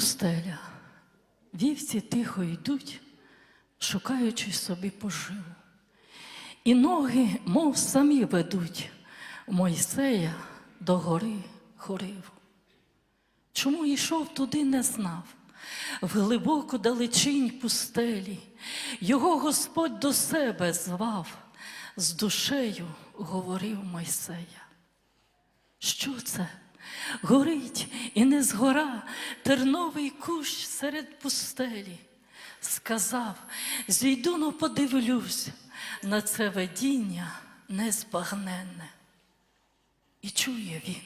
Пустеля. Вівці тихо йдуть, шукаючи собі поживу. І ноги, мов самі ведуть Мойсея до гори Хориву. Чому йшов туди, не знав. В глибоку далечінь пустелі його Господь до себе звав, з душею говорив Мойсея. Що це? Горить і не згора терновий кущ серед пустелі. Сказав, зійду, но подивлюсь на це видіння незбагненне. І чує він.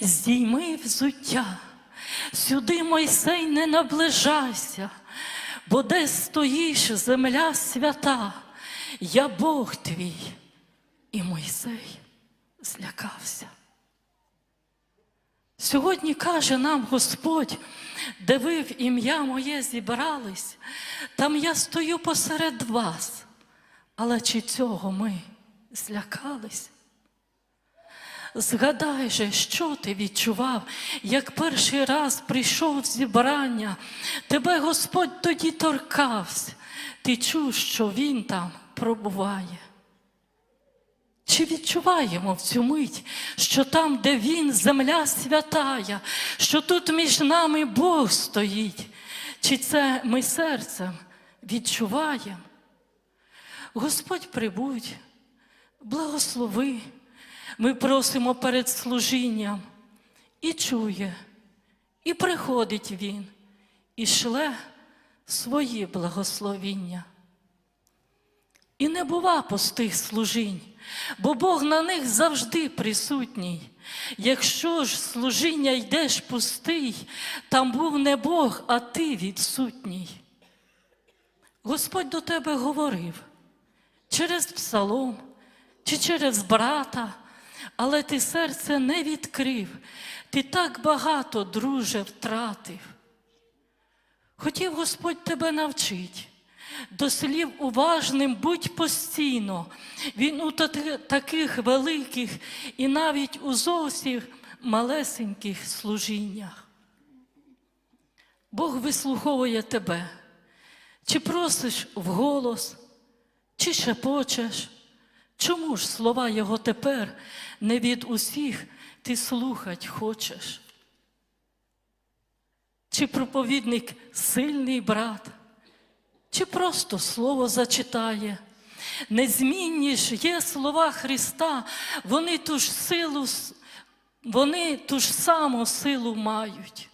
Здійми взуття, сюди Мойсей не наближайся, бо де стоїш земля свята, я Бог твій. І Мойсей злякався. Сьогодні каже нам Господь, де ви в ім'я моє зібрались, там я стою посеред вас. Але чи цього ми злякались? Згадай же, що ти відчував, як перший раз прийшов в зібрання, тебе Господь тоді торкався, ти чув, що Він там пробуває. Чи відчуваємо в цю мить, що там, де Він, земля святая, що тут між нами Бог стоїть? Чи це ми серцем відчуваємо? Господь прибудь, благослови, ми просимо перед служінням і чує, і приходить Він, і шле свої благословіння. І не бува пустих служінь, бо Бог на них завжди присутній. Якщо ж служіння йдеш пустий, там був не Бог, а ти відсутній. Господь до тебе говорив через псалом чи через брата, але ти серце не відкрив, ти так багато, друже, втратив. Хотів Господь тебе навчить. До слів уважним будь постійно. Він у таких великих і навіть у зовсім малесеньких служіннях. Бог вислуховує тебе, чи просиш вголос, чи шепочеш. Чому ж слова Його тепер не від усіх ти слухать хочеш? Чи проповідник сильний брат? Чи просто слово зачитає. Незмінні ж є слова Христа, вони ту ж силу, вони ту ж саму силу мають.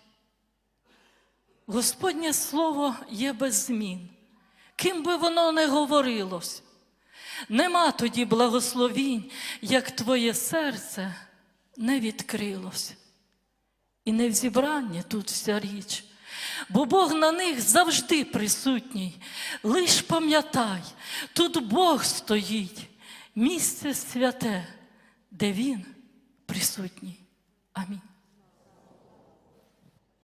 Господнє слово є без змін. Ким би воно не говорилось, нема тоді благословінь, як твоє серце не відкрилось. І не в зібранні тут вся річ, бо Бог на них завжди присутній. Лиш пам'ятай, тут Бог стоїть, місце святе, де Він присутній. Амінь.